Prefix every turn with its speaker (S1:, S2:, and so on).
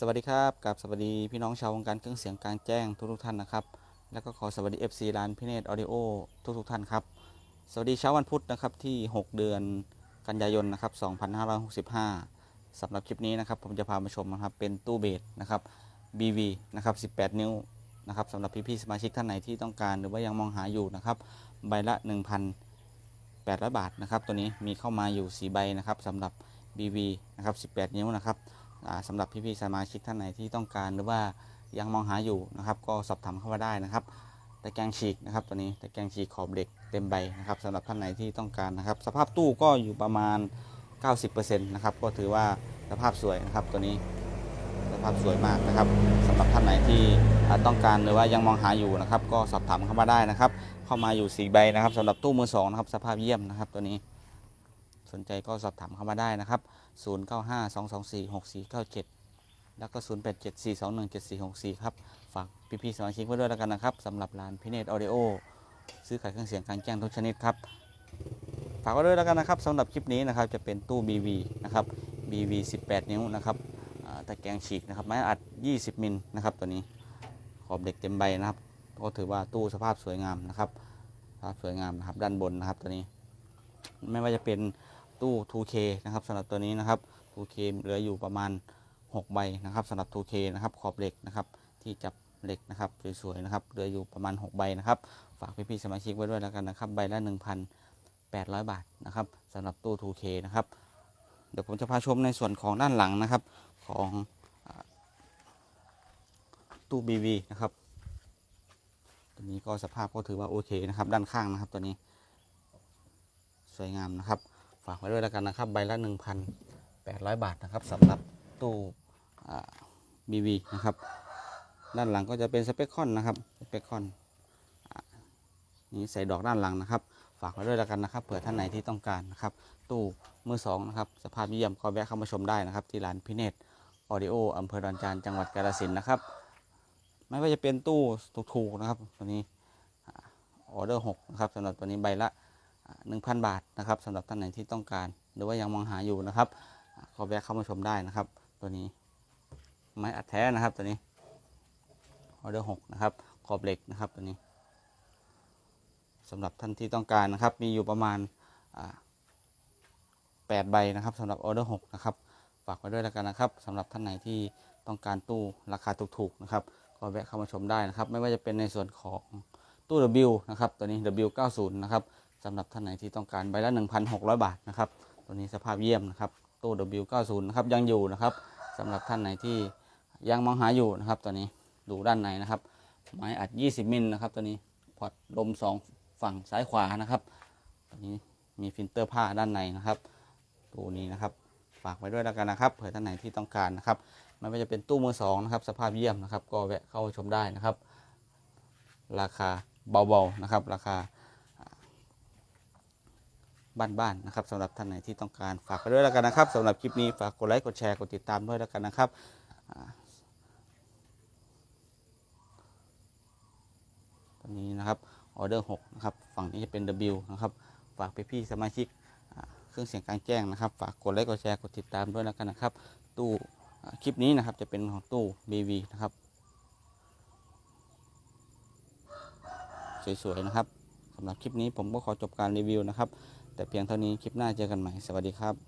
S1: สวัสดีครับกับสวัสดีพี่น้องชาววงการเครื่องเสียงกลางแจ้งทุกทุกท่านนะครับ แล้วก็ขอสวัสดี FC ร้านพีเนตออดิโอทุกทุกท่านครับ สวัสดีเช้าวันพุธนะครับที่ 6 เดือนกันยายนนะครับ2565สำหรับคลิปนี้นะครับผมจะพามาชมนะครับเป็นตู้เบสนะครับ BV นะครับ 18 นิ้วนะครับสำหรับพี่ๆสมาชิกท่านไหนที่ต้องการหรือว่ายังมองหาอยู่นะครับใบละ 1,800 บาทนะครับตัวนี้มีเข้ามาอยู่ 4 ใบนะครับสำหรับ BV นะครับ 18 นิ้วนะครับ อ่าสำหรับพี่ๆสมาชิกท่านไหนที่ต้องการหรือว่ายังมองหาอยู่นะครับ ก็สอบถามเข้ามาได้นะครับตะแกรงฉีกนะครับตัวนี้ตะแกรงฉีกขอบเหล็กเต็มใบนะครับสำหรับท่านไหนที่ต้องการนะครับ สภาพตู้ก็อยู่ประมาณ 90%นะครับก็ถือว่าสภาพสวยนะครับตัวนี้สภาพสวยมากนะครับสำหรับท่านไหนที่ต้องการหรือว่ายังมองหาอยู่นะครับ ก็สอบถามเข้ามาได้นะครับ เข้ามาอยู่สี่ใบนะครับสำหรับตู้มือสองนะครับสภาพเยี่ยมนะครับตัวนี้ สนใจก็สอบถามเข้ามาได้นะครับ 0952246497 แล้วก็ 0874217464 ครับ ฝากพี่ๆสมาชิกไว้ด้วยแล้วกันนะครับสำหรับร้านพิเนตออเดโอซื้อขายเครื่องเสียงกลางแจ้งทุกชนิดครับ ฝากไว้ด้วยแล้วกันนะครับสำหรับคลิปนี้นะครับจะเป็นตู้ BV นะครับ BV 18 นิ้วนะครับตะแกรงฉีกนะครับไม้อัด 20 มิลนะครับตัวนี้ขอบเด็กเต็มใบนะครับก็ถือว่าตู้สภาพสวยงามนะครับ สภาพสวยงามนะครับด้านบนนะครับตัวนี้ ไม่ว่าจะเป็น ตู้ 2K นะครับสำหรับตัวนี้นะครับ 2K เหลืออยู่ประมาณ 6 ใบนะครับสำหรับ 2K นะครับขอบเหล็กนะครับที่จับเหล็กนะครับสวยๆนะครับเหลืออยู่ประมาณ 6 ใบนะครับฝากพี่ๆสมาชิกไว้ด้วยแล้วกันนะครับใบละ1,800 บาทนะครับสำหรับตู้ 2K นะครับเดี๋ยวผมจะพาชมในส่วนของด้านหลังนะครับของตู้ BV นะครับตัวนี้ก็สภาพก็ถือว่าโอเคนะครับด้านข้างนะครับตัวนี้ สวยงามนะครับ ฝากไว้ด้วยแล้วกันนะครับ ใบละ 1,800 บาทนะครับสำหรับตู้บีบีนะครับ ด้านหลังก็จะเป็นสเปคคอนนะครับสเปคคอนอนี่ใส่ดอกด้านหลังนะครับ ฝากไว้ด้วยแล้วกันนะครับเผื่อท่านไหนที่ต้องการนะครับ ตู้มือสองนะครับ สภาพเยี่ยมก็แวะเข้ามาชมได้นะครับ ที่ร้านพิเนตออดิโออำเภอดอนจานจังหวัดกาฬสินนะครับ ไม่ว่าจะเป็นตู้ถูกๆนะครับ ตัวนี้ออเดอร์หกนะครับสำหรับตัวนี้ใบละ หนึ่งพันบาทนะครับสำหรับท่านไหนที่ต้องการ หรือว่ายังมองหาอยู่นะครับอ่าก็แวะเข้ามาชมได้นะครับ ตัวนี้ไม้อัดแท้นะครับตัวนี้ออเดอร์หกนะครับขอบเหล็กนะครับตัวนี้สำหรับท่านที่ต้องการนะครับ มีอยู่ประมาณแปดใบนะครับสำหรับออเดอร์หกนะครับฝากไว้ด้วยแล้วกันนะครับสำหรับท่านไหนที่ต้องการตู้ราคาถูกๆนะครับก็แวะเข้ามาชมได้นะครับ ไม่ว่าจะเป็นในส่วนของตู้ W นะครับตัวนี้ W90 นะครับ สำหรับท่านไหนที่ต้องการใบละ 1,600 บาทนะครับ ตัวนี้สภาพเยี่ยมนะครับตู้ W90 นะครับยังอยู่นะครับสำหรับท่านไหนที่ยังมองหาอยู่นะครับตัวนี้ดูด้านในนะครับ ไม้อัด 20 มิลนะครับตัวนี้พอร์ตลม 2 ฝั่งซ้ายขวานะครับตัวนี้มีฟิลเตอร์ผ้าด้านในนะครับตัวนี้นะครับฝากไว้ด้วยแล้วกันนะครับเผื่อท่านไหนที่ต้องการนะครับไม่ว่าจะเป็นตู้มือสองนะครับ สภาพเยี่ยมนะครับ ก็แวะเข้าชมได้นะครับ ราคาเบาๆนะครับ ราคา บ้านๆนะครับสำหรับท่านไหนที่ต้องการฝากไปด้วยแล้วกันนะครับสำหรับคลิปนี้ฝากกดไลค์กดแชร์กดติดตามด้วยแล้วกันนะครับตอนนี้นะครับออเดอร์6นะครับฝั่งนี้จะเป็น W นะครับฝากไปพี่สมาชิกเครื่องเสียงกลางแจ้งนะครับ ฝากกดไลค์กดแชร์กดติดตามด้วยแล้วกันนะครับ ตู้คลิปนี้นะครับจะเป็นของตู้ BV นะครับสวยๆนะครับสำหรับคลิปนี้ผมก็ขอจบการรีวิวนะครับ แต่เพียงเท่านี้คลิปหน้าเจอกันใหม่ สวัสดีครับ